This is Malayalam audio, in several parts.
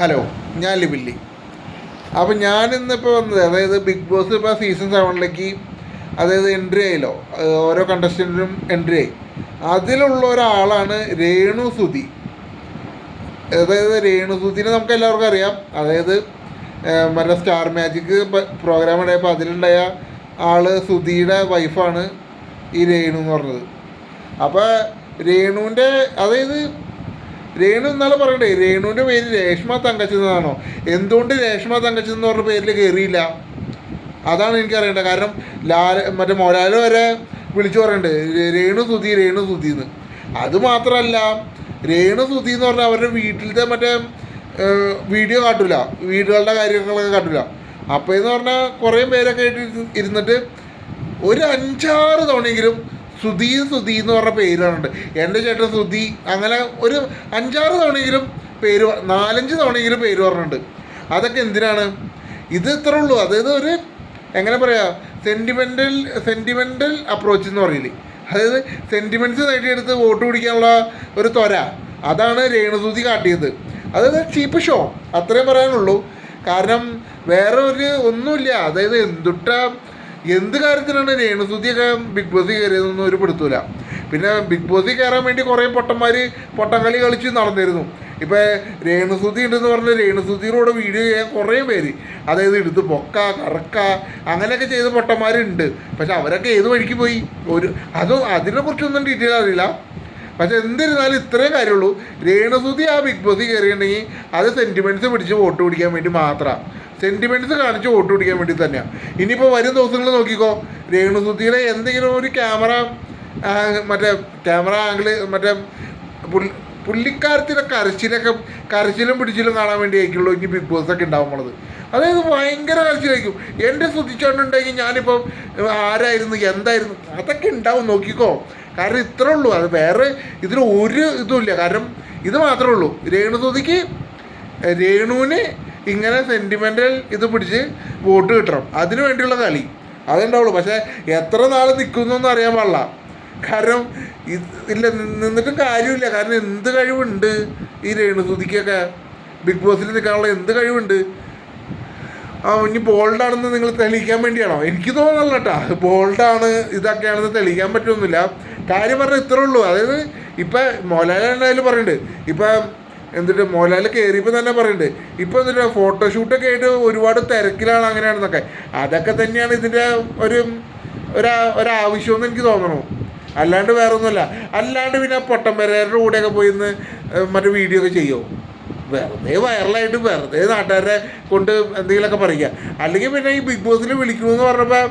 ഹലോ ഞാൻ ലിബില്ലി അപ്പം ഞാനിന്നിപ്പോൾ വന്നത് അതായത് ബിഗ് ബോസ് ഇപ്പോൾ സീസൺ സെവനിലേക്ക് അതായത് എൻട്രി ആയല്ലോ. ഓരോ കണ്ടസ്റ്റന്റിനും എൻട്രി ആയി. അതിലുള്ള ഒരാളാണ് രേണു സുധി. അതായത് രേണു സുതിനെ നമുക്ക് എല്ലാവർക്കും അറിയാം. അതായത് മറ്റേ സ്റ്റാർ മാജിക് പ്രോഗ്രാം ഉണ്ടായപ്പോൾ അതിലുണ്ടായ ആൾ സുധിയുടെ വൈഫാണ് ഈ രേണു എന്ന് പറഞ്ഞത്. അപ്പോൾ രേണുവിന്റെ അതായത് രേണു എന്നാൽ പറയണ്ടേ രേണുവിന്റെ പേര് രേഷ്മ തങ്കച്ചെന്നാണോ എന്തുകൊണ്ട് രേഷ്മ തങ്കച്ചെന്ന് പറഞ്ഞ പേരിൽ കയറിയില്ല അതാണ് എനിക്ക് അറിയേണ്ടത്. കാരണം ലാൽ മറ്റേ മോലാൽ വരെ വിളിച്ചു പറയണ്ടേ രേണു സുധി രേണു സുധി എന്ന് അത് മാത്രമല്ല രേണു സുധി എന്ന് പറഞ്ഞാൽ അവരുടെ വീട്ടിലത്തെ മറ്റേ വീഡിയോ കാട്ടില്ല വീടുകളുടെ കാര്യങ്ങളൊക്കെ കാട്ടില്ല അപ്പോൾ എന്ന് പറഞ്ഞാൽ കുറേ പേരൊക്കെ ആയിട്ട് ഇരുന്ന് ഇരുന്നിട്ട് ഒരു അഞ്ചാറ് തവണയെങ്കിലും സുധി സുധി എന്ന് പറഞ്ഞ പേര് എന്റെ ചേട്ടൻ സുധി അങ്ങനെ ഒരു അഞ്ചാറ് തവണയെങ്കിലും പേര് നാലഞ്ച് തവണയെങ്കിലും പേര് പറഞ്ഞിട്ടുണ്ട്. അതൊക്കെ എന്തിനാണ്? ഇത് ഇത്ര ഉള്ളൂ. അതായത് ഒരു എങ്ങനെ പറയാ? സെന്റിമെന്റൽ സെന്റിമെന്റൽ അപ്രോച്ച് എന്ന് പറയില്ലേ. അതായത് സെന്റിമെന്റ്സ് നേടിയെടുത്ത് വോട്ട് പിടിക്കാനുള്ള ഒരു ത്വര. അതാണ് രേണുസൂതി കാട്ടിയത്. അതായത് ചീപ്പ് ഷോ അത്രയും പറയാനുള്ളൂ. കാരണം വേറെ ഒരു ഒന്നുമില്ല. അതായത് എന്തുട്ട എന്ത് കാര്യത്തിനാണ് രേണുസുതിയൊക്കെ ബിഗ് ബോസിൽ കയറിയതൊന്നും ഒരു പെടുത്തൂല. പിന്നെ ബിഗ് ബോസിൽ കയറാൻ വേണ്ടി കുറേ പൊട്ടന്മാർ പൊട്ടക്കളി കളിച്ച് നടന്നിരുന്നു. ഇപ്പോൾ രേണുസുതി ഉണ്ടെന്ന് പറഞ്ഞ രേണുസുതിയിലൂടെ വീഡിയോ ചെയ്യാൻ കുറേ പേര്. അതായത് എടുത്ത് പൊക്ക കറക്ക അങ്ങനെയൊക്കെ ചെയ്ത പൊട്ടന്മാരുണ്ട്. പക്ഷെ അവരൊക്കെ ഏത് വഴിക്ക് പോയി? ഒരു അതും അതിനെക്കുറിച്ചൊന്നും ഡീറ്റെയിൽ അറിയില്ല. പക്ഷെ എന്നിരുന്നാലും ഇത്രയും കാര്യമുള്ളൂ. രേണുസുതി ആ ബിഗ് ബോസിൽ കയറിയിട്ടുണ്ടെങ്കിൽ അത് സെന്റിമെന്റ്സ് പിടിച്ച് വോട്ട് പിടിക്കാൻ വേണ്ടി മാത്രമാണ് സെന്റിമെന്റ്സ് കാണിച്ച് വോട്ട് പിടിക്കാൻ വേണ്ടി തന്നെയാണ് ഇനിയിപ്പോൾ വരും ദിവസങ്ങൾ നോക്കിക്കോ. രേണുസുദ്ധിയിലെ എന്തെങ്കിലും ഒരു ക്യാമറ മറ്റേ ക്യാമറ ആംഗിൾ മറ്റേ പുള്ളി പുള്ളിക്കാരത്തിന്റെ കരച്ചിലൊക്കെ കരച്ചിലും പിടിച്ചിലും കാണാൻ വേണ്ടി ആയിരിക്കുള്ളൂ ഇനി ബിഗ് ബോസ് ഒക്കെ ഉണ്ടാവുന്നത് അതായത് ഭയങ്കര കരച്ചിലായിരിക്കും. എന്റെ ശ്രദ്ധിച്ചോണ്ടുണ്ടെങ്കിൽ ഞാനിപ്പം ആരായിരുന്നു എന്തായിരുന്നു അതൊക്കെ ഉണ്ടാവും നോക്കിക്കോ. കാരണം ഇത്രേ ഉള്ളൂ. അത് വേറെ ഇതിൽ ഒരു ഇതുമില്ല കാരണം ഇത് മാത്രമേ ഉള്ളൂ. രേണുസുതിക്ക് രേണുവിന് ഇങ്ങനെ സെന്റിമെന്റൽ ഇത് പിടിച്ച് വോട്ട് കിട്ടണം. അതിനു വേണ്ടിയുള്ള കളി. അതുണ്ടാവുള്ളൂ. പക്ഷേ എത്ര നാൾ നിൽക്കുന്നൊന്നും അറിയാൻ പാടില്ല. കാരണം ഇല്ല നിന്നിട്ട് കാര്യമില്ല. കാരണം എന്ത് കഴിവുണ്ട് ഈ രേണുസുതിക്കൊക്കെ? ബിഗ് ബോസിൽ നിൽക്കാനുള്ള എന്ത് കഴിവുണ്ട്? ആ ഇനി ബോൾഡാണെന്ന് നിങ്ങൾ തെളിയിക്കാൻ വേണ്ടിയാണോ? എനിക്ക് തോന്നുന്നില്ല കേട്ടാ ബോൾഡാണ് ഇതൊക്കെയാണെന്ന് തെളിയിക്കാൻ പറ്റുമൊന്നുമില്ല കാര്യം പറഞ്ഞാൽ ഇത്രേ ഉള്ളൂ. അതായത് ഇപ്പം എന്തായാലും പറയുന്നുണ്ട്. ഇപ്പം എന്നിട്ട് മോലാൽ കയറിയപ്പോൾ തന്നെ പറയുന്നുണ്ട് ഇപ്പം എന്നിട്ട് ഫോട്ടോഷൂട്ടൊക്കെ ആയിട്ട് ഒരുപാട് തിരക്കിലാണ് അങ്ങനെയാണെന്നൊക്കെ. അതൊക്കെ തന്നെയാണ് ഇതിന്റെ ഒരു ഒരാ ഒരാവശ്യമെന്ന് എനിക്ക് തോന്നണു. അല്ലാണ്ട് വേറെ ഒന്നുമല്ല അല്ലാണ്ട് പിന്നെ പൊട്ടമ്പരയുടെ കൂടെയൊക്കെ പോയി ഇന്ന് മറ്റേ വീഡിയോ ഒക്കെ ചെയ്യുമോ വെറുതെ വൈറലായിട്ട് വെറുതെ നാട്ടുകാരെ കൊണ്ട് എന്തെങ്കിലുമൊക്കെ പറയുക അല്ലെങ്കിൽ പിന്നെ ഈ ബിഗ് ബോസിൽ വിളിക്കണമെന്ന് പറഞ്ഞപ്പോൾ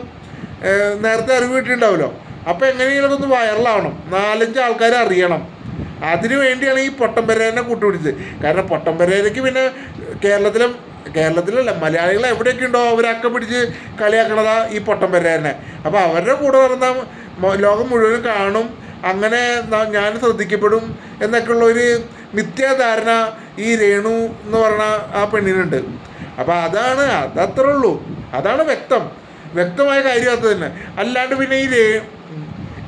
നേരത്തെ അറിവ് കിട്ടിയിട്ടുണ്ടാവുമല്ലോ. അപ്പോൾ എങ്ങനെയെങ്കിലും ഒന്ന് വൈറലാവണം നാലഞ്ച് ആൾക്കാരെ അറിയണം. അതിനു വേണ്ടിയാണ് ഈ പൊട്ടംപരേനെ കൂട്ടുപിടിച്ചത്. കാരണം പൊട്ടംപരേനയ്ക്ക് പിന്നെ കേരളത്തിലും കേരളത്തിലല്ല മലയാളികൾ എവിടെയൊക്കെ ഉണ്ടോ അവരൊക്കെ പിടിച്ച് കളിയാക്കണതാ ഈ പൊട്ടംപരേനെ അപ്പോൾ അവരുടെ കൂടെ നടന്ന ലോകം മുഴുവനും കാണും അങ്ങനെ ഞാൻ ശ്രദ്ധിക്കപ്പെടും എന്നൊക്കെയുള്ള ഒരു മിഥ്യാധാരണ ഈ രേണു എന്ന് പറഞ്ഞ ആ പെണ്ണിനുണ്ട്. അപ്പോൾ അതാണ് അതത്രേ ഉള്ളൂ. അതാണ് വ്യക്തം. വ്യക്തമായ കാര്യം അത് തന്നെ. അല്ലാണ്ട് പിന്നെ ഈ രേ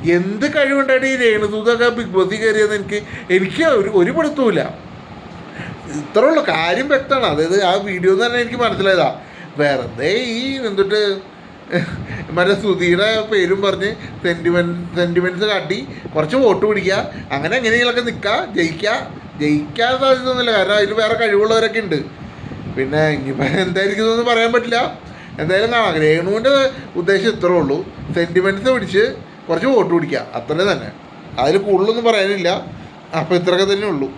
എന്ത് കഴിവുണ്ടായിട്ട് ഈ രേണുസൂതൊക്കെ ബിഗ് ബോസിൽ കയറിയെന്ന് എനിക്ക് എനിക്ക് ഒരു ഒരു പിടുത്തവുമില്ല. ഇത്രേ ഉള്ളൂ. കാര്യം വ്യക്തമാണ്. അതായത് ആ വീഡിയോ തന്നെ എനിക്ക് മനസ്സിലായതാ. വെറുതെ ഈ എന്തിട്ട് മറ്റേ സുധിയുടെ പേരും പറഞ്ഞ് സെന്റിമെന്റ് സെന്റിമെന്റ്സ് കാട്ടി കുറച്ച് വോട്ട് പിടിക്കുക അങ്ങനെ എങ്ങനെയെങ്കിലൊക്കെ നിൽക്കുക ജയിക്കുക. ജയിക്കാൻ സാധ്യതയൊന്നുമില്ല. കാരണം അതിൽ വേറെ കഴിവുള്ളവരൊക്കെ ഉണ്ട്. പിന്നെ ഇനിയിപ്പോൾ എന്തായിരിക്കും ഇതൊന്നും പറയാൻ പറ്റില്ല. എന്തായാലും കാണാം. രേണുവിന്റെ ഉദ്ദേശം ഇത്രേ ഉള്ളൂ. സെന്റിമെന്റ്സ് പിടിച്ച് കുറച്ച് വോട്ട് പിടിക്കുക. അത്രേ തന്നെ. അതിൽ കൂടുതലൊന്നും പറയാനില്ല. അപ്പോൾ ഇത്രയൊക്കെ തന്നെ ഉള്ളൂ